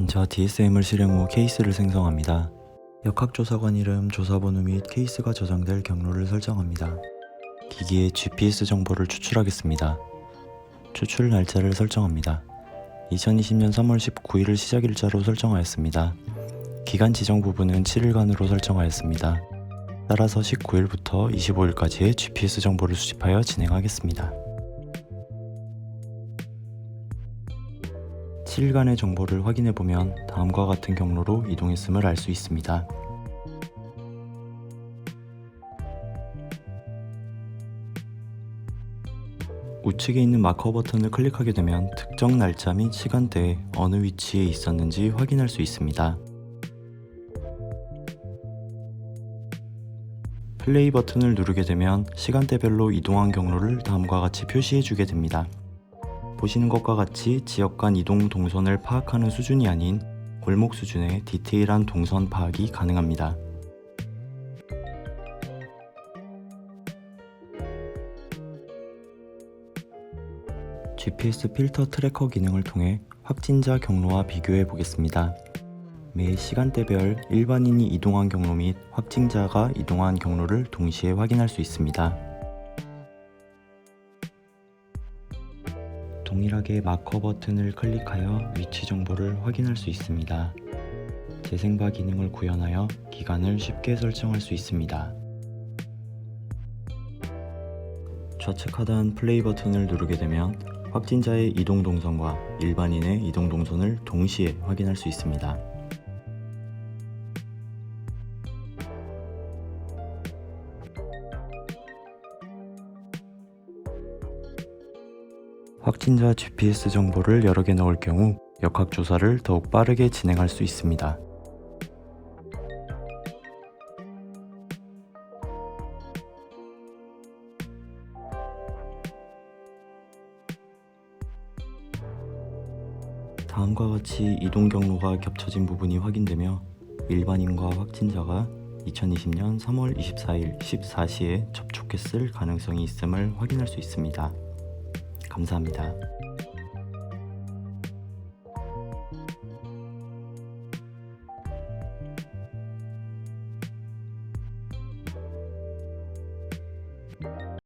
먼저 DSM을 실행 후 케이스를 생성합니다. 역학조사관 이름, 조사번호 및 케이스가 저장될 경로를 설정합니다. 기기의 GPS 정보를 추출하겠습니다. 추출 날짜를 설정합니다. 2020년 3월 19일을 시작일자로 설정하였습니다. 기간 지정 부분은 7일간으로 설정하였습니다. 따라서 19일부터 25일까지의 GPS 정보를 수집하여 진행하겠습니다. 7일간의 정보를 확인해 보면 다음과 같은 경로로 이동했음을 알 수 있습니다. 우측에 있는 마커 버튼을 클릭하게 되면 특정 날짜 및 시간대에 어느 위치에 있었는지 확인할 수 있습니다. 플레이 버튼을 누르게 되면 시간대별로 이동한 경로를 다음과 같이 표시해 주게 됩니다. 보시는 것과 같이 지역 간 이동 동선을 파악하는 수준이 아닌 골목 수준의 디테일한 동선 파악이 가능합니다. GPS 필터 트래커 기능을 통해 확진자 경로와 비교해 보겠습니다. 매 시간대별 일반인이 이동한 경로 및 확진자가 이동한 경로를 동시에 확인할 수 있습니다. 동일하게 마커 버튼을 클릭하여 위치 정보를 확인할 수 있습니다. 재생바 기능을 구현하여 기간을 쉽게 설정할 수 있습니다. 좌측 하단 플레이 버튼을 누르게 되면 확진자의 이동 동선과 일반인의 이동 동선을 동시에 확인할 수 있습니다. 확진자 GPS 정보를 여러 개 넣을 경우 역학조사를 더욱 빠르게 진행할 수 있습니다. 다음과 같이 이동 경로가 겹쳐진 부분이 확인되며 일반인과 확진자가 2020년 3월 24일 14시에 접촉했을 가능성이 있음을 확인할 수 있습니다. 감사합니다.